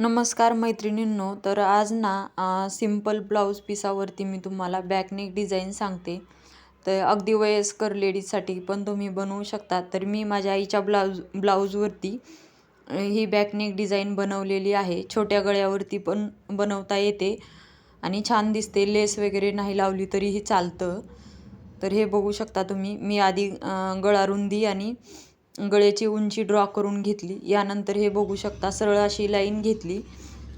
नमस्कार मैत्रिणींनो तर आज ना सिंपल ब्लाऊज पिसावरती मी तुम्हाला बॅकनेक डिझाईन सांगते. तर अगदी वयस्कर लेडीजसाठी पण तुम्ही बनवू शकता. तर मी माझ्या आईच्या ब्लाऊज ब्लाऊजवरती ही बॅकनेक डिझाईन बनवलेली आहे. छोट्या गळ्यावरती पण बनवता येते. आणि छान दिसते. लेस वगैरे नाही लावली तरीही चालतं. तर हे बघू शकता तुम्ही. मी आधी गळा रुंदी आणि गळ्याची उंची ड्रॉ करून घेतली. यानंतर हे बघू शकता सरळ अशी लाईन घेतली.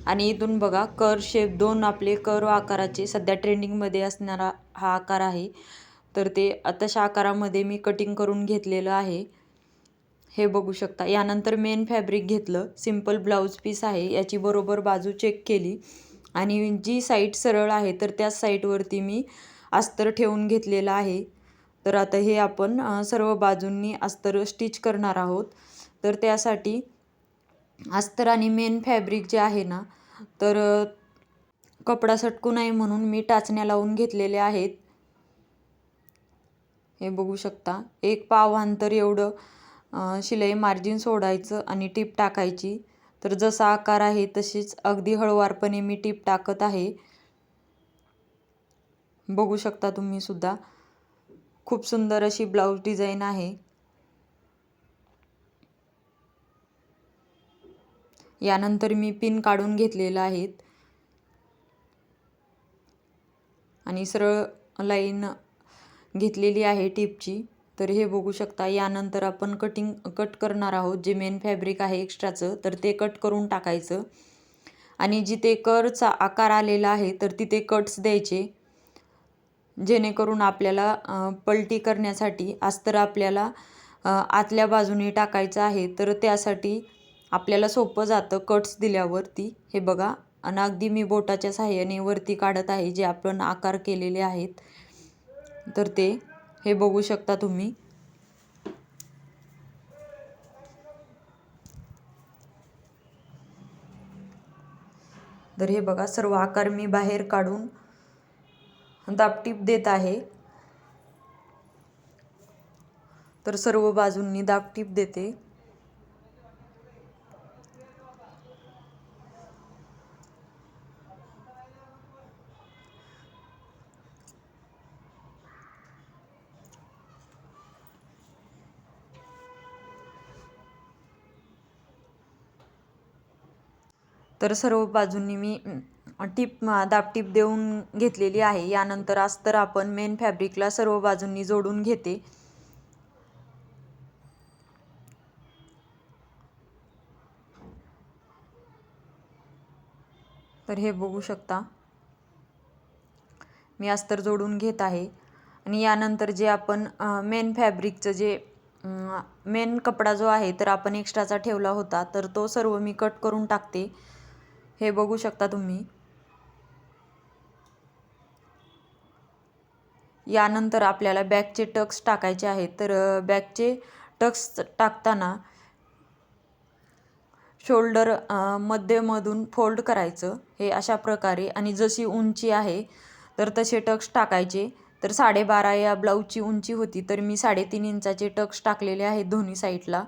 आणि इथून बघा कर शेप दोन आपले कर आकाराचे सध्या ट्रेंडिंगमध्ये असणारा हा आकार आहे. तर ते तशा आकारामध्ये मी कटिंग करून घेतलेलं आहे. हे बघू शकता. यानंतर मेन फॅब्रिक घेतलं. सिंपल ब्लाऊज पीस आहे. याची बरोबर बाजू चेक केली. आणि जी साईड सरळ आहे तर त्याच साईडवरती मी अस्तर ठेवून घेतलेलं आहे. तर आता हे आपण सर्व बाजूंनी अस्तर स्टिच करणार आहोत. तर त्यासाठी अस्तर आणि मेन फॅब्रिक जे आहे ना तर कपडा सटकू नये म्हणून मी टाचण्या लावून घेतलेल्या आहेत. हे बघू शकता एक पाव अंतर एवढं शिलाई मार्जिन सोडायचं आणि टीप टाकायची. तर जसा आकार आहे तशीच अगदी हळुवारपणे मी टीप टाकत आहे. बघू शकता तुम्ही सुद्धा. खूप सुंदर अशी ब्लाऊज डिझाईन आहे. यानंतर मी पिन काढून घेतलेलं आहेत आणि सरळ लाईन घेतलेली आहे टिपची. तर हे बघू शकता यानंतर आपण कटिंग कट करणार आहोत. जे मेन फॅब्रिक आहे एक्स्ट्राचं तर ते कट करून टाकायचं. आणि जिथे करचा आकार आलेला आहे तर तिथे कट्स द्यायचे. जेणेकरून आपल्याला पलटी करण्यासाठी अस्तर आपल्याला आतल्या बाजूने टाकायचं आहे तर त्यासाठी आपल्याला सोपं जातं कट्स दिल्यावरती. हे बघा आणि अगदी मी बोटाच्या साह्याने वरती काढत आहे जे आपण आकार केलेले आहेत. तर ते हे बघू शकता तुम्ही. तर हे बघा सर्व आकार मी बाहेर काढून दापटीप देत आहे. तर सर्व बाजूंनी दापटीप देते. तर सर्व बाजूंनी मी टीप दाबटीप देऊन घेतलेली आहे. यानंतर अस्तर आपण मेन फॅब्रिकला सर्व बाजूंनी जोडून घेते. तर हे बघू शकता. मी अस्तर जोडून घेत आहे. आणि यानंतर जे आपण मेन फॅब्रिकचं जे मेन कपडा जो आहे तर आपण एक्स्ट्राचा ठेवला होता. तर तो सर्व मी कट करून टाकते. हे बघू शकता तुम्ही. यानंतर आपल्याला बॅकचे टक्स टाकायचे आहेत. तर बॅकचे टक्स टाकताना शोल्डर मध्यमधून फोल्ड करायचं. हे अशा प्रकारे आणि जशी उंची आहे तर तसे टक्स टाकायचे. तर साडेबारा या ब्लाऊजची उंची होती तर मी साडेतीन इंचाचे टक्स टाकलेले आहेत दोन्ही साईडला.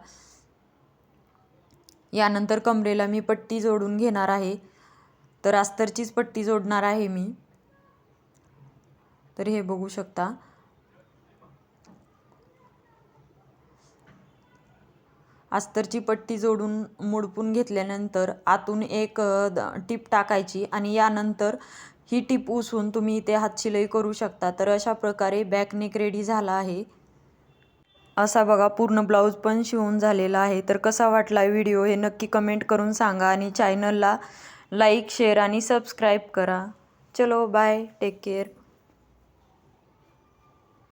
यानंतर कमरेला मी पट्टी जोडून घेणार आहे. तर अस्तरचीच पट्टी जोडणार आहे मी. तर हे बघू शकता. अस्तरची पट्टी जोडून मुडपून घेतल्यानंतर आतून एक टीप टाकायची आणि यानंतर ही टीप उसून तुम्ही इथे हातशिलाई करू शकता. तर अशा प्रकारे बॅक नेक रेडी झाला आहे. असा बघा पूर्ण ब्लाऊज पण शिवून झालेला आहे. तर कसा वाटला व्हिडिओ हे नक्की कमेंट करून सांगा आणि चॅनलला लाईक शेअर आणि सबस्क्राईब करा. चलो बाय. Take care.